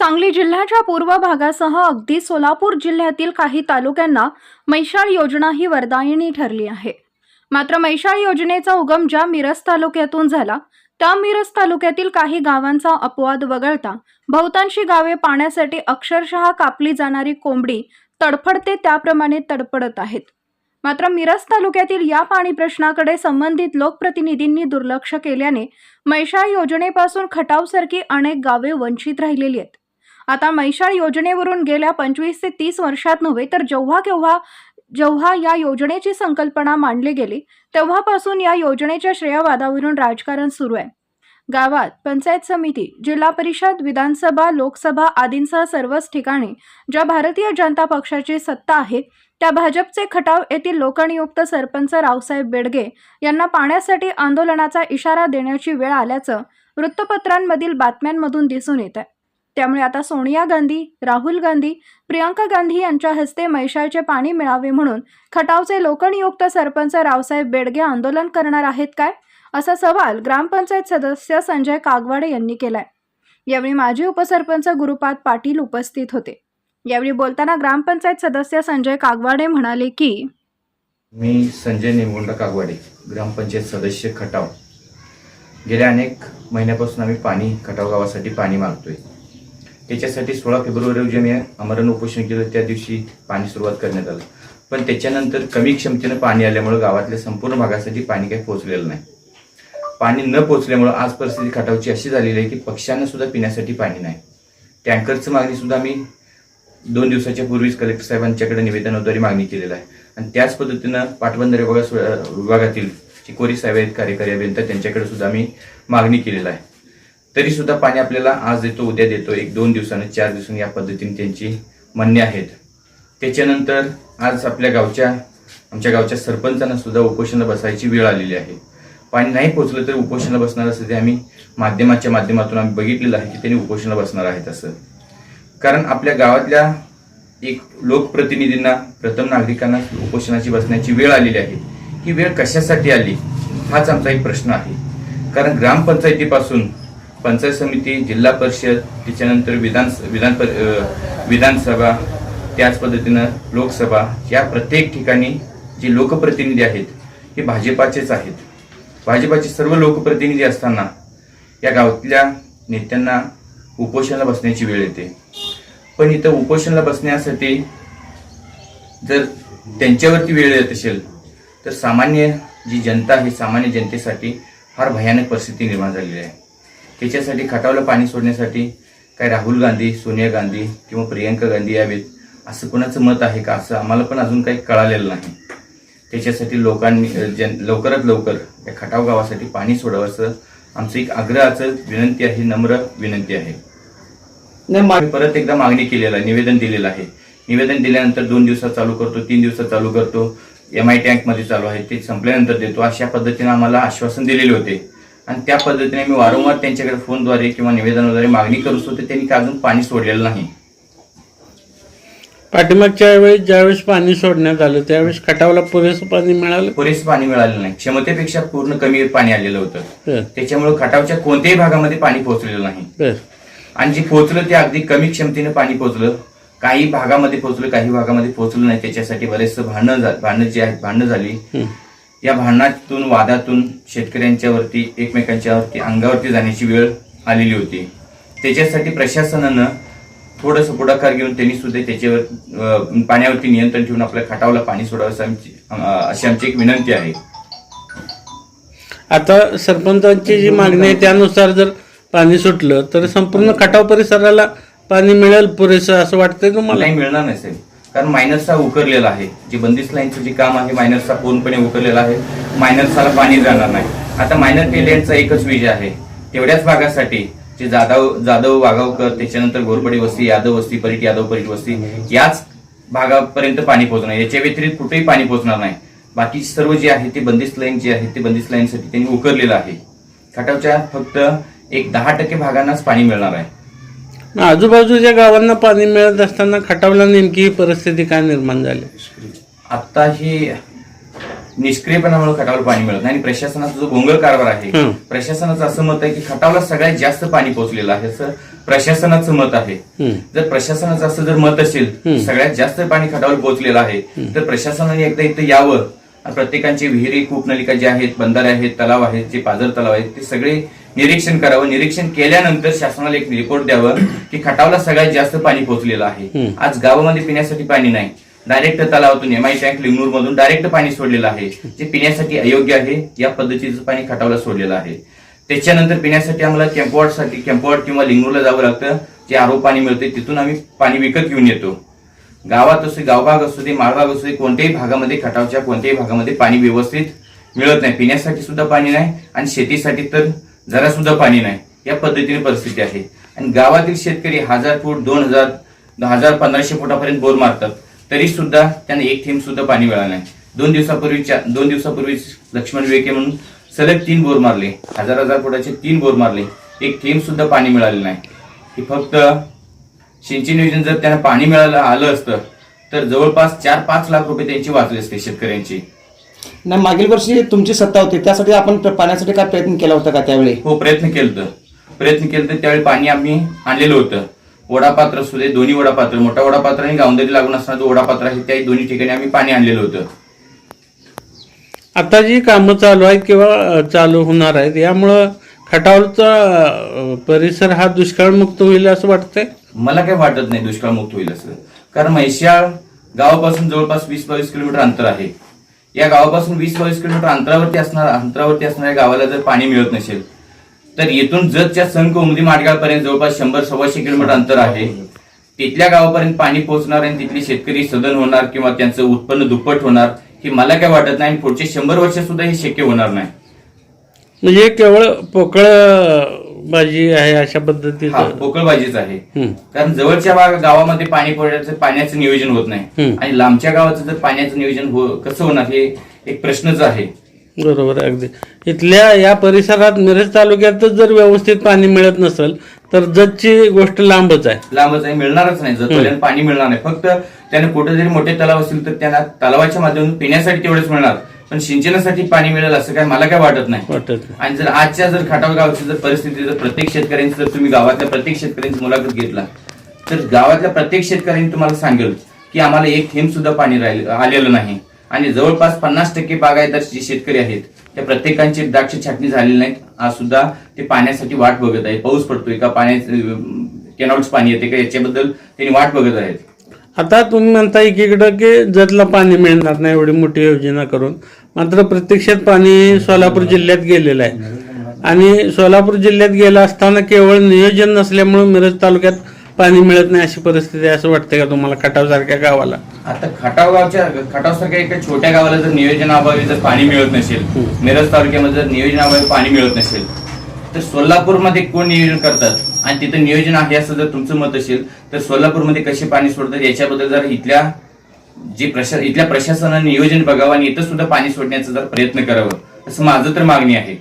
सांगली जिल्ह्याच्या पूर्व भागासह अगदी सोलापूर जिल्ह्यातील काही तालुक्यांना मैशाळ योजना ही वरदायिनी ठरली आहे. मात्र मैशाळ योजनेचा उगम ज्या मिरज तालुक्यातून झाला त्या मिरज तालुक्यातील काही गावांचा अपवाद वगळता बहुतांशी गावे पाण्यासाठी अक्षरशः कापली जाणारी कोंबडी तडफडते त्याप्रमाणे तडफडत आहेत. मात्र मिरज तालुक्यातील या पाणी प्रश्नाकडे संबंधित लोकप्रतिनिधींनी दुर्लक्ष केल्याने मैशाळ योजनेपासून खटावसारखी अनेक गावे वंचित राहिलेली आहेत. आता मैशाळ योजनेवरून गेल्या पंचवीस ते तीस वर्षात नव्हे तर जेव्हा केव्हा जेव्हा या योजनेची संकल्पना मांडली गेली तेव्हापासून या योजनेच्या श्रेयवादावरून राजकारण सुरू आहे. गावात पंचायत समिती जिल्हा परिषद विधानसभा लोकसभा आदींसह सर्वच ठिकाणी ज्या भारतीय जनता पक्षाची सत्ता आहे त्या भाजपचे खटाव येथील लोकनियुक्त सरपंच रावसाहेब बेडगे यांना पाण्यासाठी आंदोलनाचा इशारा देण्याची वेळ आल्याचं वृत्तपत्रांमधील बातम्यांमधून दिसून येत आहे त्यामुळे आता सोनिया गांधी राहुल गांधी प्रियंका गांधी यांच्या हस्ते मैशाळचे पाणी मिळावे म्हणून खटावचे लोकनियुक्त सरपंच रावसाहेब बेडगे आंदोलन करणार आहेत काय? असा सवाल ग्रामपंचायत सदस्य संजय कागवाडे यांनी केलाय. यावेळी माजी उपसरपंच गुरुपाद पाटील उपस्थित होते. यावेळी बोलताना ग्रामपंचायत सदस्य संजय कागवाडे म्हणाले की मी संजय निमगुंडा कागवाडे ग्रामपंचायत सदस्य खटाव. गेल्या अनेक महिन्यापासून आम्ही पाणी खटाव गावासाठी पाणी मागतोय. त्याच्यासाठी सोळा फेब्रुवारी रोजी आम्ही आमरण उपोषण केलं. त्या दिवशी पाणी सुरुवात करण्यात आलं. पण त्याच्यानंतर कमी क्षमतेनं पाणी आल्यामुळे गावातल्या संपूर्ण भागासाठी पाणी काही पोहोचलेलं नाही. पाणी न पोचल्यामुळं आज परिस्थिती खटावची अशी झालेली आहे की पक्ष्यांना सुद्धा पिण्यासाठी पाणी नाही. टँकरचं मागणीसुद्धा आम्ही दोन दिवसाच्या पूर्वीच कलेक्टर साहेबांच्याकडे निवेदनाद्वारे मागणी केलेलं आहे. आणि त्याच पद्धतीनं पाटबंधारे विभागातील चिकोरी साहेब आहेत कार्यकारी अभियंता त्यांच्याकडे सुद्धा आम्ही मागणी केलेलं आहे. तरी सुद्धा पाणी आपल्याला आज देतो उद्या देतो. एक दोन दिवसानं चार दिवसांनी या पद्धतीने त्यांची म्हणणे आहेत. त्याच्यानंतर आज आपल्या गावच्या आमच्या गावच्या सरपंचांना सुद्धा उपोषणाला बसायची वेळ आलेली आहे. पाणी नाही पोहोचलं तर उपोषणाला बसणार असं ते आम्ही माध्यमाच्या माध्यमातून आम्ही बघितलेलं आहे की त्यांनी उपोषणाला बसणार आहेत असं. कारण आपल्या गावातल्या एक लोकप्रतिनिधींना प्रथम नागरिकांना उपोषणाची बसण्याची वेळ आलेली आहे. ही वेळ कशासाठी आली? हाच आमचा एक प्रश्न आहे. कारण ग्रामपंचायतीपासून पंचायत समिती जिल्हा परिषद त्याच्यानंतर विधान विधान विधानसभा त्याच पद्धतीनं लोकसभा या प्रत्येक ठिकाणी जे लोकप्रतिनिधी आहेत हे भाजपाचेच आहेत. भाजपाचे सर्व लोकप्रतिनिधी असताना या गावातल्या नेत्यांना उपोषणाला बसण्याची वेळ येते. पण इथं उपोषणाला बसण्यासाठी जर त्यांच्यावरती वेळ येत असेल तर सामान्य जी जनता आहे सामान्य जनतेसाठी फार भयानक परिस्थिती निर्माण झालेली आहे. त्याच्यासाठी खटावला पाणी सोडण्यासाठी काय राहुल गांधी सोनिया गांधी किंवा प्रियंका गांधी यावेत असं कोणाचं मत आहे का? असं आम्हाला पण अजून काही कळालेलं नाही. त्याच्यासाठी लोकांनी जन लवकरात लवकर या खटाव गावासाठी पाणी सोडावं आमचं एक आग्रहाचं विनंती आहे नम्र विनंती आहे. नाही परत एकदा मागणी केलेलं आहे निवेदन दिलेलं आहे. निवेदन दिल्यानंतर दोन दिवसात चालू करतो तीन दिवसात चालू करतो. एम आय टँकमध्ये चालू आहे ते संपल्यानंतर देतो. अशा पद्धतीने आम्हाला आश्वासन दिलेले होते. आणि त्या पद्धतीने मी वारंवार त्यांच्याकडे फोनद्वारे किंवा निवेदनाद्वारे मागणी करू होते त्यांनी का अजून पाणी सोडलेलं नाही. पाठीमागच्या वेळेस ज्यावेळेस पाणी सोडण्यात आलं त्यावेळेस खटावला पुरेसं पाणी मिळालं? पुरेसं पाणी मिळालेलं नाही. क्षमतेपेक्षा पूर्ण कमी पाणी आलेलं होतं. त्याच्यामुळे खटावच्या कोणत्याही भागामध्ये पाणी पोहोचलेलं नाही. आणि जे पोहोचलं ते अगदी कमी क्षमतेने पाणी पोहोचलं काही भागामध्ये पोहोचलं काही भागामध्ये पोहोचलं नाही. त्याच्यासाठी बरेचसं भांडणं भांडणं जे आहेत भांडणं झाली. या भांडणातून वादातून शेतकऱ्यांच्या वरती एकमेकांच्या वरती अंगावरती जाण्याची वेळ आलेली होती. त्याच्यासाठी प्रशासनानं थोडंसं पुढाकार घेऊन त्यांनी सुद्धा त्याच्यावर पाण्यावरती नियंत्रण ठेवून आपल्या खाटावला पाणी सोडावं असं आमची अशी आमची एक विनंती आहे. आता सरपंचांची जी मागणी आहे त्यानुसार जर पाणी सुटलं तर संपूर्ण खटाव परिसराला पाणी मिळेल पुरेसं असं वाटतंय तुम्हाला? नाही मिळणार नाही साहेब. कारण मायनसचा उकरलेला आहे. जे बंदिस्त लाईनचं जे काम आहे मायनसचा पूर्णपणे उकरलेला आहे. मायनरसाला पाणी जाणार नाही. आता मायनर टेलियनचा एकच विजय आहे. तेवढ्याच भागासाठी जे जाधव जाधव वाघावकर त्याच्यानंतर घोरपडी वस्ती यादव वस्ती परीट यादव परीट वस्ती याच भागापर्यंत पाणी पोहोचणार याच्या व्यतिरिक्त कुठेही पाणी पोहोचणार नाही. बाकी सर्व जे आहे ते बंदिस्त लाईन जे आहे ते बंदिस्त लाईनसाठी त्यांनी उकरलेलं आहे. खटावच्या फक्त एक दहा टक्के भागांनाच पाणी मिळणार आहे. आजूबाजूच्या गावांना पाणी मिळत असताना खटावला नेमकी ही परिस्थिती काय निर्माण झाली आता ही निष्क्रियपणामुळे खटावला पाणी मिळत नाही आणि प्रशासनाचा जो गोंगळ कारभार आहे. प्रशासनाचं असं मत आहे की खटावला सगळ्यात जास्त पाणी पोहोचलेलं आहे असं प्रशासनाचं मत आहे. जर प्रशासनाचं असं जर मत असेल. सगळ्यात जास्त पाणी खटावर पोहोचलेलं आहे तर प्रशासनाने एकदा इथं यावं प्रत्येकांची विहिरी कूपनलिका जे आहेत बंधारे आहेत तलाव आहेत जे पाझर तलाव आहेत ते सगळे निरीक्षण करावं. निरीक्षण केल्यानंतर शासनाला एक रिपोर्ट द्यावं की खटावला सगळ्यात जास्त पाणी पोहोचलेलं आहे. आज गावामध्ये पिण्यासाठी पाणी नाही. डायरेक्ट तलावातून एमआय टँक लिंगणूर मधून डायरेक्ट पाणी सोडलेलं आहे. जे पिण्यासाठी अयोग्य आहे या पद्धतीचं पाणी खटावला सोडलेलं आहे. त्याच्यानंतर पिण्यासाठी आम्हाला कॅम्पवॉर्डसाठी कॅम्पवॉर्ड किंवा लिंगणूरला जावं लागतं. जे आरो पाणी मिळते तिथून आम्ही पाणी विकत घेऊन येतो. गावात असू गावभाग असू दे माळभाग असू दे कोणत्याही भागामध्ये खटावच्या कोणत्याही भागामध्ये पाणी व्यवस्थित मिळत नाही. पिण्यासाठी सुद्धा पाणी नाही आणि शेतीसाठी तर जरा सुद्धा पाणी नाही. या पद्धतीने परिस्थिती आहे. आणि गावातील शेतकरी हजार फूट दोन हजार हजार पंधराशे फुटापर्यंत बोर मारतात. तरी सुद्धा त्यांना एक थेंब सुद्धा पाणी मिळालं नाही. दोन दिवसापूर्वीच्या दोन दिवसापूर्वीच लक्ष्मण विवेके म्हणून सलग तीन बोर मारले. हजार हजार फुटाचे तीन बोर मारले. एक थेंब सुद्धा पाणी मिळाले नाही. हे फक्त सिंचन योजनेत जर त्यांना पाणी मिळालं आलं असतं तर जवळपास चार पाच लाख रुपये त्यांची वाचले असते शेतकऱ्यांची. नाही मागील वर्षी तुमची सत्ता होती त्यासाठी आपण पाण्यासाठी काय प्रयत्न केला होता का त्यावेळी? हो प्रयत्न केलं प्रयत्न केलं तर त्यावेळी पाणी आम्ही आणलेलं होतं. वडापात्र असू दे दोन्ही वडापात्र मोठा वडापात्र आणि गावंदरी लागून असणारा जो वडापात्र आहे त्या दोन्ही ठिकाणी आम्ही पाणी आणलेलं होतं. आता जी कामं चालू आहेत किंवा चालू होणार आहेत यामुळं खटावचा परिसर हा दुष्काळमुक्त होईल असं वाटतंय? मला काय वाटत नाही दुष्काळ मुक्त होईल असं. कारण म्हैशाळ गावापासून जवळपास वीस बावीस किलोमीटर अंतर आहे. या गावापासून वीस बावीस किलोमीटर अंतरावरती असणार अंतरावरती असणाऱ्या गावाला जर पाणी मिळत नसेल तर येथून जतच्या संख उमदी माडगाळपर्यंत जवळपास शंभर सव्वाशे किलोमीटर अंतर आहे. तिथल्या गावापर्यंत पाणी पोहोचणार आणि तिथले शेतकरी सदन होणार किंवा त्यांचं उत्पन्न दुप्पट होणार हे मला काय वाटत नाही आणि पुढचे शंभर वर्ष सुद्धा हे शक्य होणार नाही. म्हणजे केवळ पोकळ बाजी आहे अशा हा पद्धतीचं पोकळबाजीच आहे. कारण जवळच्या भाग- गावामध्ये पाणी पुरवठ्याचं पाण्याचं नियोजन होत नाही. आणि लांबच्या गावाचं जर पाण्याचं नियोजन हो कसं होणार हे एक प्रश्नच आहे. बरोबर आहे अगदी. इथल्या या परिसरात मिरज तालुक्यातच जर व्यवस्थित पाणी मिळत नसेल तर जतची गोष्ट लांबच आहे. लांबच आहे मिळणारच नाही. जर पाणी मिळणार नाही. फक्त त्याने कुठे जरी मोठे तलाव असतील तर त्यांना तलावाच्या माध्यमातून पिण्यासाठी तेवढंच मिळणार. पण सिंचनासाठी पाणी मिळेल असं काय मला काय वाटत नाही. वाटत नाही. आणि जर आजच्या जर खटाव गावची जर परिस्थिती जर प्रत्येक शेतकऱ्यांची जर तुम्ही गावातल्या प्रत्येक शेतकऱ्यांची मुलाखत घेतला तर गावातल्या प्रत्येक शेतकऱ्यांनी तुम्हाला सांगेल की आम्हाला एक थेंब सुद्धा पाणी राहिलं आलेलं नाही. आणि जवळपास पन्नास टक्के बागायतदार जे शेतकरी आहेत त्या प्रत्येकांची द्राक्ष छाटणी झालेली नाहीत. आज सुद्धा ते पाण्यासाठी वाट बघत आहेत. पाऊस पडतोय का? पाण्याचं केनॉल्स पाणी येते का? याच्याबद्दल त्यांनी वाट बघत आहेत. आता तुम्ही म्हणता एकीकडं की जतला पाणी मिळणार नाही एवढी मोठी योजना करून. मात्र प्रत्यक्षात पाणी सोलापूर जिल्ह्यात गेलेलं आहे. आणि सोलापूर जिल्ह्यात गेलं असताना केवळ नियोजन नसल्यामुळे मिरज तालुक्यात पाणी मिळत नाही अशी परिस्थिती आहे असं वाटतंय का तुम्हाला? खटावसारख्या गावाला. आता खटाव गावच्या खटाव सारख्या एका छोट्या गावाला जर नियोजनाअभावी जर पाणी मिळत नसेल मिरज तालुक्यामध्ये जर नियोजनाअभावी पाणी मिळत नसेल तर सोलापूरमध्ये कोण नियोजन करतात? आणि तिथं नियोजन आहे असं जर तुमचं मत असेल तर सोलापूरमध्ये कसे पाणी सोडतात? याच्याबद्दल जर इथल्या जे प्रशा इथल्या प्रशासनाने नियोजन बघावं आणि इथं सुद्धा पाणी सोडण्याचा जर प्रयत्न करावं असं माझं तर मागणी आहे.